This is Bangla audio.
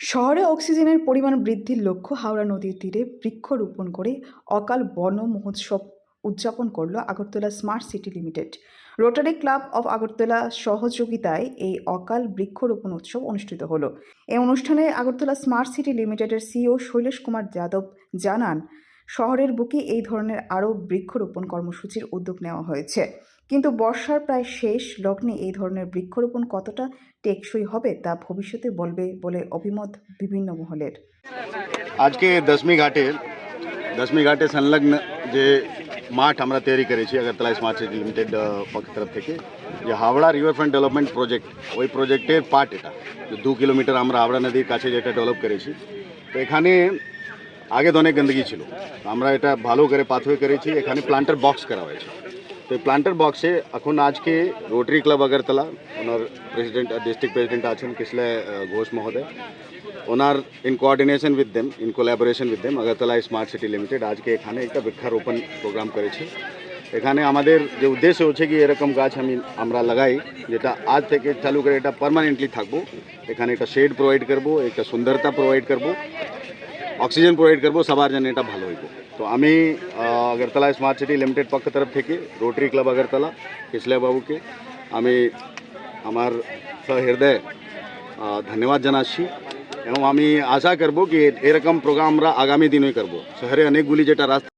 শহরে অক্সিজেনের পরিমাণ বৃদ্ধির লক্ষ্য হাওড়া নদীর তীরে বৃক্ষরোপণ করে অকাল বন মহোৎসব উদযাপন করল Agartala smart city limited. Rotary club of Agartala সহযোগিতায় এই অকাল বৃক্ষরোপণ উৎসব অনুষ্ঠিত হলো। এই অনুষ্ঠানে আগরতলা স্মার্ট সিটি লিমিটেডের সিও শৈলেশ কুমার যাদব জানান শহরের বুকে এই ধরনের আরও বৃক্ষরোপণ কর্মসূচির উদ্যোগ নেওয়া হয়েছে। কিন্তু বর্ষার প্রায় শেষ লগ্নে এই ধরনের বৃক্ষরোপণ কতটা টেকসই হবে তা ভবিষ্যতে বলবে বলে অভিমত বিভিন্ন মহলের। আজকে দশমী ঘাটের দশমী ঘাটে সংলগ্ন যে মাঠ আমরা তৈরি করেছি, আগরতলা স্মার্ট সিটি লিমিটেড পক্ষ তরফ থেকে, যে হাওড়া রিভারফ্রন্ট ডেভেলপমেন্ট প্রজেক্ট ওই প্রজেক্টের পার্ট এটা। দু কিলোমিটার আমরা হাওড়া নদীর কাছে যেটা ডেভেলপ করেছি। তো এখানে আগে তো অনেক গন্দগি ছিল। আমরা এটা ভালো করে পাথওয়ে করেছি এখানে প্লান্টার বক্স করা হয়েছে। তো এই প্লান্টার বক্সে এখন আজকে রোটারি ক্লাব আগরতলা ওনার প্রেসিডেন্ট ডিস্ট্রিক্ট প্রেসিডেন্ট আছেন কিসলে ঘোষ মহোদয় ওনার in coordination with them in collaboration with them Agartala smart city limited আজকে এখানে একটা বৃক্ষারোপণ প্রোগ্রাম করেছি। এখানে আমাদের যে উদ্দেশ্য হচ্ছে কি, এরকম গাছ আমি, আমরা লাগাই, যেটা আজ থেকে চালু করে এটা পার্মানেন্টলি থাকব। এখানে একটা শেড প্রোভাইড করব, একটা সুন্দরতা প্রোভাইড করব। অক্সিজেন প্রোভাইড করব, সবার জন্য এটা ভালো হইব। তো আমি আগরতলা স্মার্ট সিটি লিমিটেড পক্ষ তরফ থেকে রোটারি ক্লাব আগরতলা কিসলে বাবুকে আমি আমার সহৃদয় ধন্যবাদ জানাচ্ছি এবং আমি আশা করব কি এরকম প্রোগ্রাম আমরা আগামী দিনে করব। শহরে অনেকগুলি যেটা রাস্তা